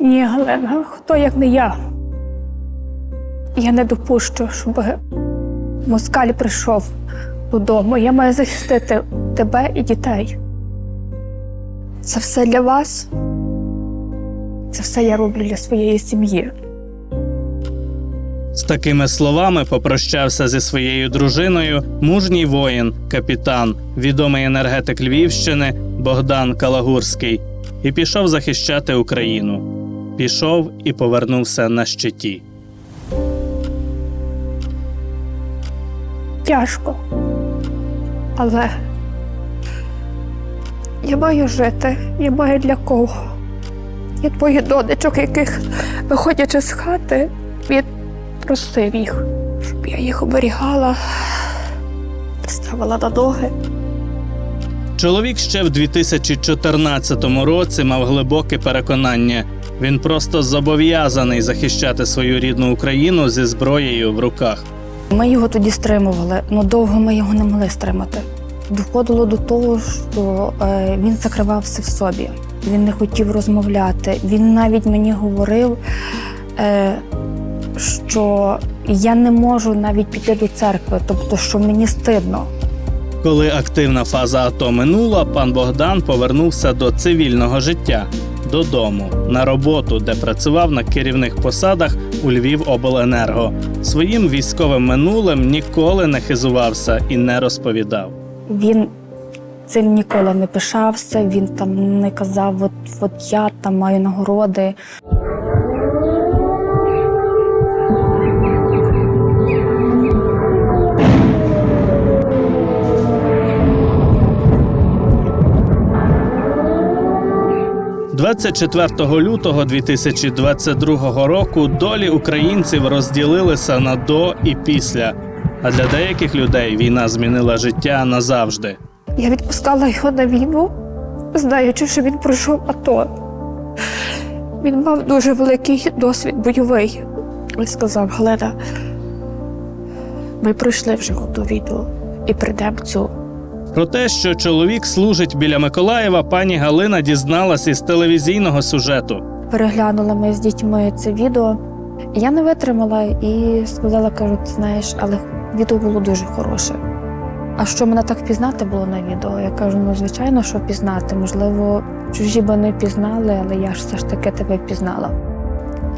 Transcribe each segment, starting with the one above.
Ні, Галина, хто як не я. Я не допущу, щоб москаль прийшов додому. Я маю захистити тебе і дітей. Це все для вас. Це все я роблю для своєї сім'ї. З такими словами попрощався зі своєю дружиною мужній воїн, капітан, відомий енергетик Львівщини Богдан Калагурський, і пішов захищати Україну. Пішов і повернувся на щиті. Тяжко. Але я маю жити, я маю для кого. Я твоїх донечок, яких, виходячи з хати, він просив їх, щоб я їх оберігала, ставила на ноги. Чоловік ще в 2014 році мав глибоке переконання. Він просто зобов'язаний захищати свою рідну Україну зі зброєю в руках. Ми його тоді стримували, але довго ми його не могли стримати. Доходило до того, що е, він закривався в собі. Він не хотів розмовляти. Він навіть мені говорив, е, що я не можу навіть піти до церкви, тобто, що мені стидно. Коли активна фаза АТО минула, пан Богдан повернувся до цивільного життя додому на роботу, де працював на керівних посадах у Львівобленерго. Своїм військовим минулим ніколи не хизувався і не розповідав. Він цим ніколи не пишався. Він там не казав, от, от я там маю нагороди. – 24 лютого 2022 року долі українців розділилися на до і після. А для деяких людей війна змінила життя назавжди. Я відпускала його на війну, знаючи, що він пройшов АТО. Він мав дуже великий досвід бойовий. Він сказав, Галина, ми пройшли вже ту війну і прийдемо цю. Про те, що чоловік служить біля Миколаєва, пані Галина дізналась із телевізійного сюжету. Переглянули ми з дітьми це відео. Я не витримала і сказала, кажу, ти знаєш, але відео було дуже хороше. А що мене так впізнати було на відео? Я кажу, ну звичайно, що впізнати. Можливо, чужі би не впізнали, але я ж все ж таки тебе впізнала.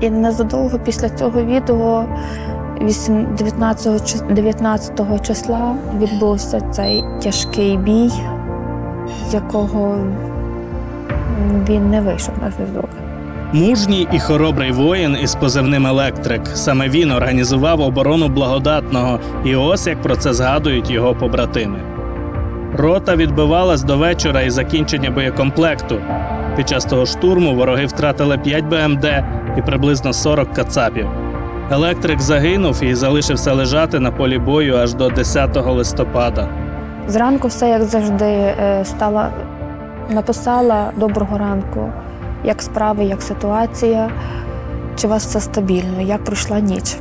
І незадовго після цього відео, 8 19, чис- 19 числа, відбувся цей тяжкий бій, з якого він не вийшов на зв'язок. Мужній і хоробрий воїн із позивним Електрик. Саме він організував оборону благодатного, і ось як про це згадують його побратими. Рота відбивалась до вечора і закінчення боєкомплекту. Під час того штурму вороги втратили 5 БМД і приблизно 40 кацапів. Електрик загинув і залишився лежати на полі бою аж до 10 листопада. Зранку все як завжди е, стала, написала доброго ранку, як справи, як ситуація, чи у вас все стабільно, як пройшла ніч.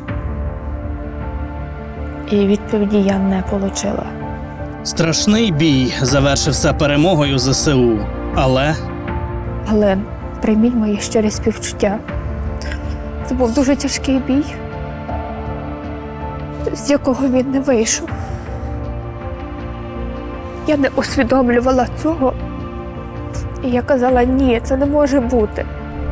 І відповіді я не отримала. Страшний бій завершився перемогою ЗСУ, але Галин, прийміть моє щирі співчуття. Це був дуже тяжкий бій, з якого він не вийшов. Я не усвідомлювала цього. І я казала, ні, це не може бути.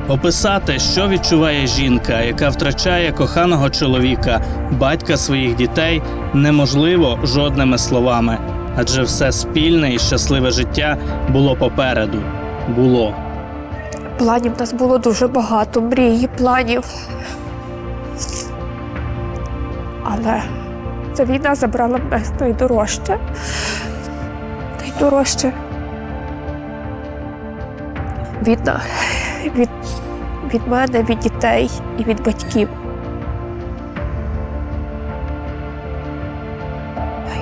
Описати, що відчуває жінка, яка втрачає коханого чоловіка, батька своїх дітей, неможливо жодними словами, адже все спільне і щасливе життя було попереду. Було. Планів у нас було дуже багато, мрії, планів. Але ця війна забрала нас найдорожче. Найдорожче. відна від, від мене, від дітей і від батьків.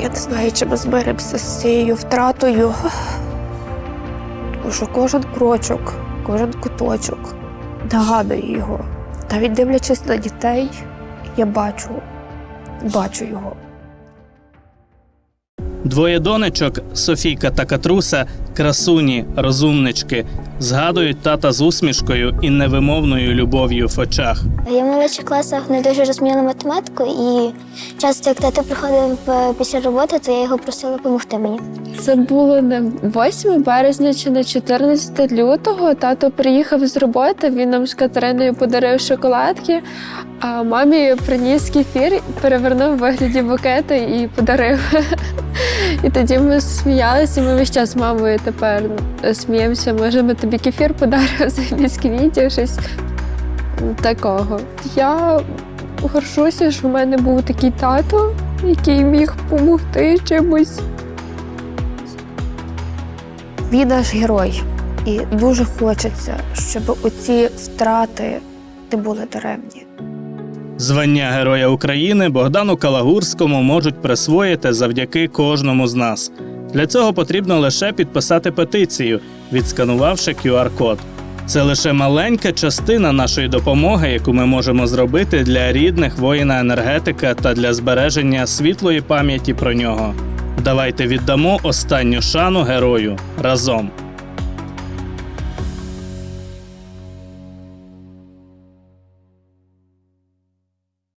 Я не знаю, чи ми змиримося з цією втратою. Тому що кожен крочок, кожен куточок нагадує його. Навіть дивлячись на дітей, я бачу, бачу його. Двоє донечок Софійка та Катруса Красуні, розумнички, згадують тата з усмішкою і невимовною любов'ю в очах. Я в молодших класах не дуже розуміла математику, і часто, як тато приходив е, після роботи, то я його просила допомогти мені. Це було на 8 березня чи на 14 лютого. Тато приїхав з роботи. Він нам з Катериною подарив шоколадки, а мамі приніс кефір, перевернув в вигляді букета і подарив. І тоді ми сміялися. Ми весь час з мамою тепер сміємося. Може, ми тобі кефір подарив замість квітів, щось такого. Я горжуся, що в мене був такий тато, який міг допомогти чимось. Віда ж герой, і дуже хочеться, щоб оці втрати не були даремні. Звання Героя України Богдану Калагурському можуть присвоїти завдяки кожному з нас. Для цього потрібно лише підписати петицію, відсканувавши QR-код. Це лише маленька частина нашої допомоги, яку ми можемо зробити для рідних воїна енергетика та для збереження світлої пам'яті про нього. Давайте віддамо останню шану герою разом.